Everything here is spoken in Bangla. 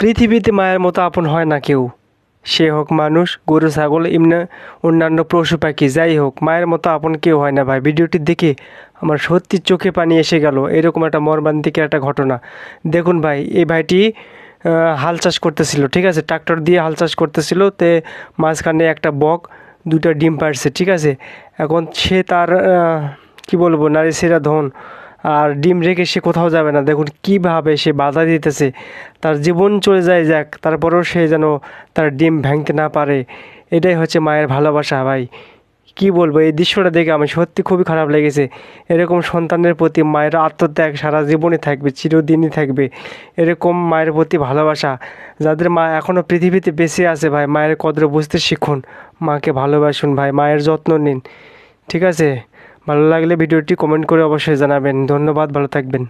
পৃথিবীতে মায়ের মতো আপন হয় না কেউ। সে হোক মানুষ, গরু, ছাগল এমনি অন্যান্য পশু, পাখি, যাই হোক, মায়ের মতো আপন কেউ হয় না ভাই। ভিডিওটি দেখে আমার সত্যি চোখে পানি এসে গেল। এরকম একটা মর্মান্তিকের একটা ঘটনা। দেখুন ভাই, এই ভাইটি হাল চাষ করতেছিল, ঠিক আছে? ট্রাক্টর দিয়ে হাল চাষ করতেছিল, তে মাঝখানে একটা বক দুটো ডিম পাড়ছে, ঠিক আছে? এখন সে তার কি বলব, নারী সেরা ধন। আর ডিম রেখে সে কোথাও যাবে না। দেখুন কীভাবে সে বাধা দিতেছে। তার জীবন চলে যায় যাক, তারপরেও সে যেন তার ডিম ভাঙতে না পারে। এটাই হচ্ছে মায়ের ভালোবাসা ভাই। কি বলব, এই দৃশ্যটা দেখে আমি সত্যি খুবই খারাপ লেগেছে। এরকম সন্তানের প্রতি মায়ের আত্মত্যাগ সারা জীবনই থাকবে, চিরদিনই থাকবে। এরকম মায়ের প্রতি ভালোবাসা, যাদের মা এখনও পৃথিবীতে বেঁচে আছে ভাই, মায়ের কদর বুঝতে শিখুন। মাকে ভালোবাসুন ভাই, মায়ের যত্ন নিন। ঠিক আছে? ভালো লাগলে ভিডিওটি কমেন্ট করে অবশ্যই জানাবেন। ধন্যবাদ ভালো থাকবেন।